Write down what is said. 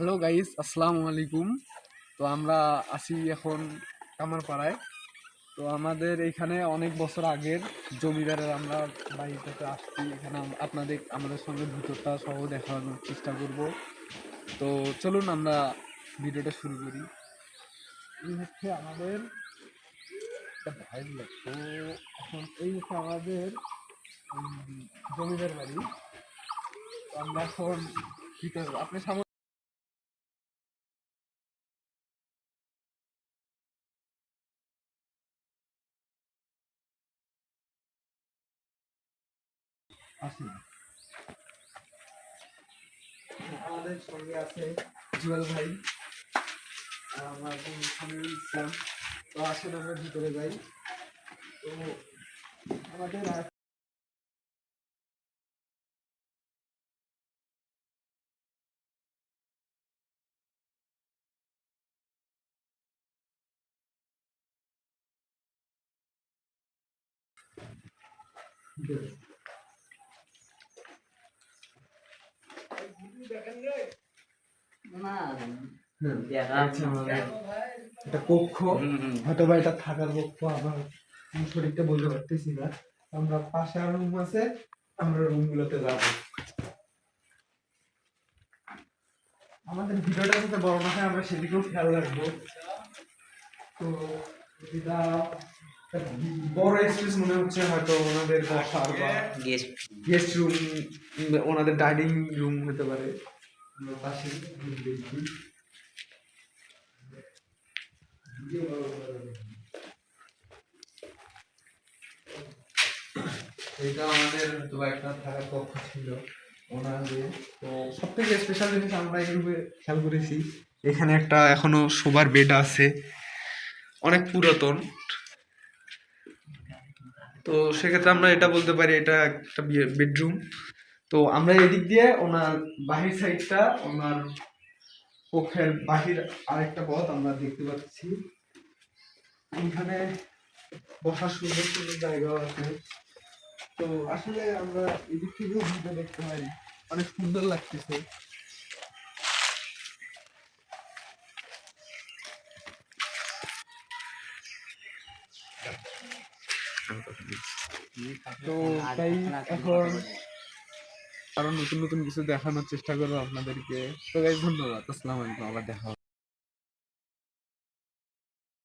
Hello guys আসসালামু আলাইকুম তো আমরা আছি এখন কামারপাড়ায়। তো আমাদের এখানে অনেক বছর আগের জমিদারের আমরা বাড়িটাতে আসছি। এখানে আপনাদের, আমাদের সঙ্গে ভিতরটা সহ দেখানোর চেষ্টা করব। তো চলুন আমরা ভিডিওটা শুরু করি। এই হচ্ছে আমাদের তো এখন এই হচ্ছে আমাদের জমিদার বাড়ি। আমরা এখন ভিতরে আপনি সামনে আমাদের সঙ্গে আছে জুয়েল ভাই আমার সামিউল ইসলাম। তো আসেন আমরা ভিতরে যাই। তো আমাদের আমাদের কক্ষ। হয়তো বা এটা থাকার কক্ষ শরীরটা বলতে পারতেছি না। আমরা পাশে রুম আছে, আমরা যাব। আমাদের ভিডিওটা যাতে বড় না হয়, আমরা সেদিকেও খেয়াল রাখব। তো এটা একটা বড় স্পেস মনে হচ্ছে হয়তো ওনাদের বসার বা গেস্ট রুম ওনাদের ডাইনিং রুম হতে পারে। পাশে এটা আমাদের তো একটা থাকার কক্ষ ছিল ওনাদের। তো সব থেকে স্পেশাল জিনিস আমরা এই রুমে খেয়াল করেছি এখানে একটা এখনও শোবার বেড আছে অনেক পুরাতন। তো সেক্ষেত্রে আমরা এটা বলতে পারি, এটা একটা বেডরুম তো আমরা এদিক দিয়ে ওনার বাহির সাইডটা ওনার কক্ষের বাহির আরেকটা পথ আমরা দেখতে পাচ্ছি। এখানে বসার সুন্দর সুন্দর জায়গা আছে। তো আসলে আমরা এদিক থেকেও ভিডিও দেখতে পারি। অনেক সুন্দর লাগতেছে। তো তাই এখন আরও নতুন নতুন কিছু দেখানোর চেষ্টা করব আপনাদেরকে। তো ধন্যবাদ। আসসালাম আলাইকুম, আবার দেখা।